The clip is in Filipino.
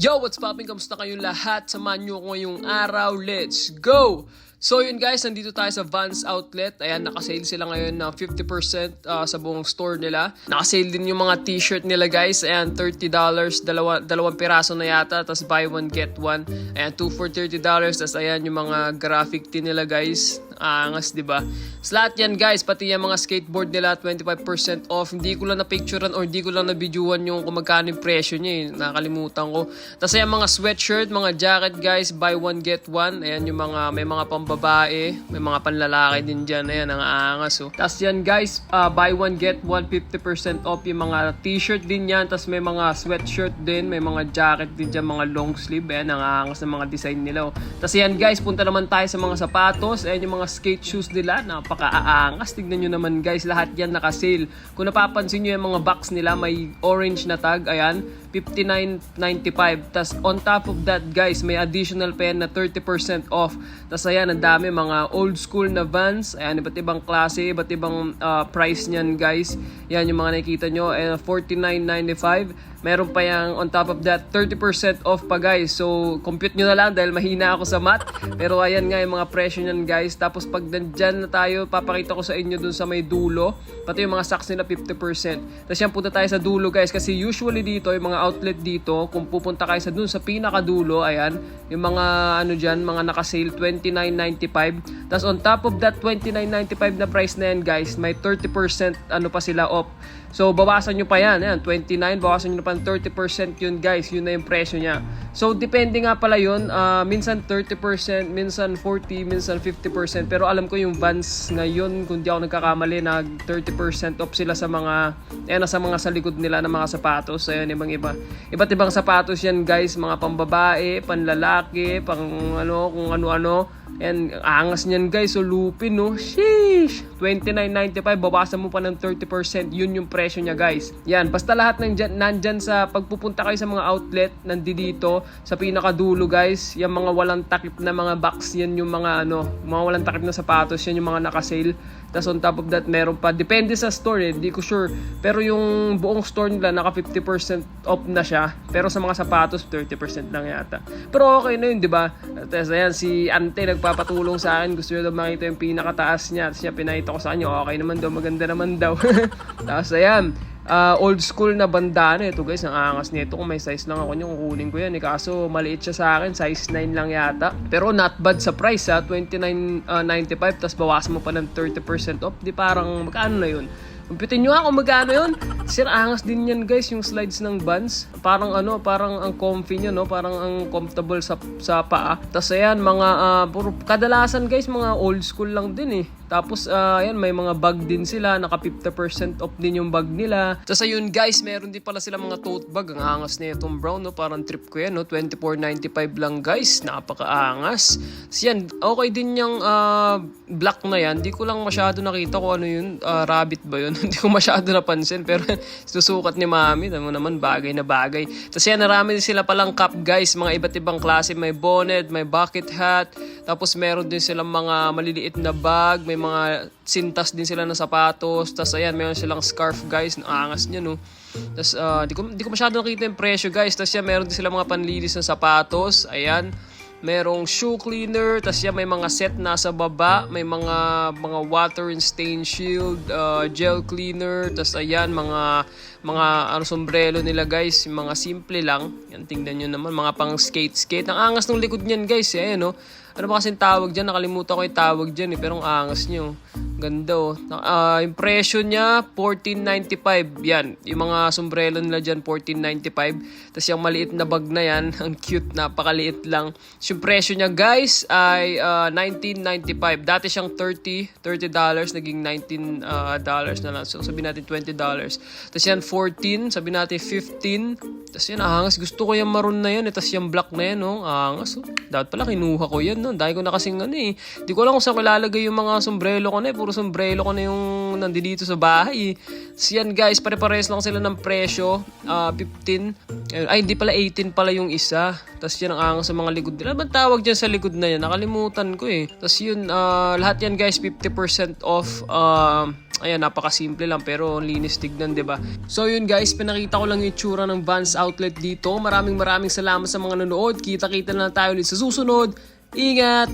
Yo, what's poppin'? Kamusta kayong lahat? Samahan nyo ako ngayong araw. Let's go! So yun guys, nandito tayo sa Vans Outlet. Ayan, nakasale sila ngayon ng 50% uh, sa buong store nila. Nakasale din yung mga t-shirt nila guys. Ayan, $30. Dalawa, dalawang piraso na yata. Tapos buy one, get one. Ayan, 2 for $30. Tapos ayan yung mga graphic tee nila guys. Angas, di ba? Lahat yan guys, pati yung mga skateboard nila 25% off. Hindi ko lang na-picturean or hindi ko lang na-videoan yung kung magkano yung presyo niya eh. Nakalimutan ko. Tapos ayan mga sweatshirt, mga jacket guys, buy one get one. Ayan yung mga may mga pambabae, may mga panlalaki din dyan. Ayan, ang angas oh. Tapos yan guys, uh, buy one get one 50% off yung mga t-shirt din yan. Tapos may mga sweatshirt din, may mga jacket din dyan, mga long sleeve. Ayan, ang angas ng mga design nila oh. Tapos yan guys, punta naman tayo sa mga sapatos. Ayan yung mga skate shoes nila, napaka-aangas. Tignan nyo naman guys, lahat yan naka-sale. Kung napapansin nyo yung mga box nila, may orange na tag, ayan, 59.95. Tapos on top of that guys, may additional pen na 30% off. Tapos ayan, ang dami mga old school na Vans. Ayan, iba't ibang klase, iba't ibang uh, price niyan guys. Yan yung mga nakikita nyo, eh, 49.95. Meron pa yung on top of that 30% off pa guys. So compute nyo na lang dahil mahina ako sa math. Pero ayan nga yung mga presyo niyan guys. Tapos pag nandyan na tayo, papakita ko sa inyo dun sa may dulo. Pati yung mga socks nila 50%. Tapos yan punta tayo sa dulo guys. Kasi usually dito, yung mga outlet dito, kung pupunta kayo sa dun sa pinakadulo, ayan, yung mga ano dyan, mga nakasale, 29.95. Tapos on top of that 29.95 na price na yan guys, may 30% ano pa sila off. So, bawasan nyo pa yan. Ayan, 29, bawasan nyo pa ng 30% yun guys. Yun na yung presyo niya. So, depende nga pala yun. Uh, minsan 30%, minsan 40, minsan 50%. Pero alam ko yung Vans ngayon, kung di ako nagkakamali, nag 30% off sila sa mga, ayan, sa mga sa likod nila ng mga sapatos. Ayan, ibang iba. Iba't ibang sapatos yan guys. Mga pambabae, panlalaki, pang ano, kung ano-ano. And angas niyan guys, so lupin no. Sheesh! 29.95 bawasan mo pa ng 30%. Yun yung presyo niya guys. Yan, basta lahat ng dyan, nandyan sa pagpupunta kayo sa mga outlet, nandito sa pinakadulo guys. Yung mga walang takip na mga box, yan yung mga ano, mga walang takip na sapatos, yan yung mga naka-sale. Tapos on top of that, meron pa. Depende sa store eh, hindi ko sure. Pero yung buong store nila, naka 50% off na siya. Pero sa mga sapatos, 30% lang yata. Pero okay na yun, di ba? Tapos ayan, si Ante nagpapatulong sa akin. Gusto niya daw makita yung pinakataas niya. Tapos siya pinakita ko sa kanya, okay naman daw, maganda naman daw. Tapos ayan, uh, old school na bandana ito guys ang angas nito kung may size lang ako niyo kukunin ko yan eh kaso maliit siya sa akin size 9 lang yata pero not bad sa price ha 29.95 tapos bawasan mo pa ng 30% off di parang magkano na yun Kumpitin nyo nga kung magkano yun. Sir, angas din yan guys, yung slides ng Vans. Parang ano, parang ang comfy nyo, no? Parang ang comfortable sa, sa paa. Tapos ayan, mga, uh, puro, kadalasan guys, mga old school lang din eh. Tapos, uh, ayan, may mga bag din sila. Naka 50% off din yung bag nila. Tapos ayun guys, meron din pala sila mga tote bag. Ang angas na itong brown, no? Parang trip ko yan, no? 24.95 lang guys. Napakaangas. So yan, okay din yung uh, black na yan. Di ko lang masyado nakita kung ano yun. Uh, rabbit ba yun? Hindi ko masyado napansin. Pero susukat ni mami. Tama naman, bagay na bagay. Tapos yan, narami din sila palang cup guys. Mga iba't ibang klase. May bonnet, may bucket hat. Tapos meron din silang mga maliliit na bag. May mga sintas din sila na sapatos. Tapos ayan, meron silang scarf guys. Ang angas niya no. Tapos uh, di, ko, di ko masyado nakita yung presyo guys. Tapos yan, meron din sila mga panlinis na sapatos. Ayan. Merong shoe cleaner, tapos yan may mga set nasa baba, may mga mga water and stain shield, uh, gel cleaner, tapos ayan mga mga ano sombrero nila guys, mga simple lang. Yan tingnan niyo naman mga pang skate skate. Ang angas ng likod niyan guys, eh no. Ano ba kasing tawag diyan? Nakalimutan ko 'yung tawag diyan eh, pero ang angas niyo. Ganda oh. Uh, yung presyo niya, 14.95. Yan. Yung mga sombrero nila dyan, 14.95. Tapos yung maliit na bag na yan, ang cute, napakaliit lang. So, yung presyo niya, guys, ay uh, 19.95. Dati siyang 30, 30 dollars, naging 19 uh, dollars na lang. So, sabihin natin 20 dollars. Tapos yan, 14, sabihin natin 15. Tapos yan, angas. Gusto ko yung maroon na yan. Eh. Tapos yung black na yan, oh. Angas, oh. Dapat pala, kinuha ko yan, no. Dahil ko na kasing ano eh. Di ko lang kung saan ko lalagay yung mga sombrero ko na eh. Puro sombrero ko na yung nandito sa bahay. eh. Yan guys, pare-pares lang sila ng presyo. Ah, 15. Ayun, Ay, hindi pala 18 pala yung isa. Tapos yan ang angas sa mga likod nila. Ano ba tawag dyan sa likod na yan? Nakalimutan ko eh. Tapos yun, ah, lahat yan guys, 50% off. Ah, ayan, napakasimple lang pero linis tignan, ba? So yun guys, pinakita ko lang yung itsura ng Vans Outlet dito. Maraming maraming salamat sa mga nanood. Kita-kita na tayo ulit sa susunod. Ingat!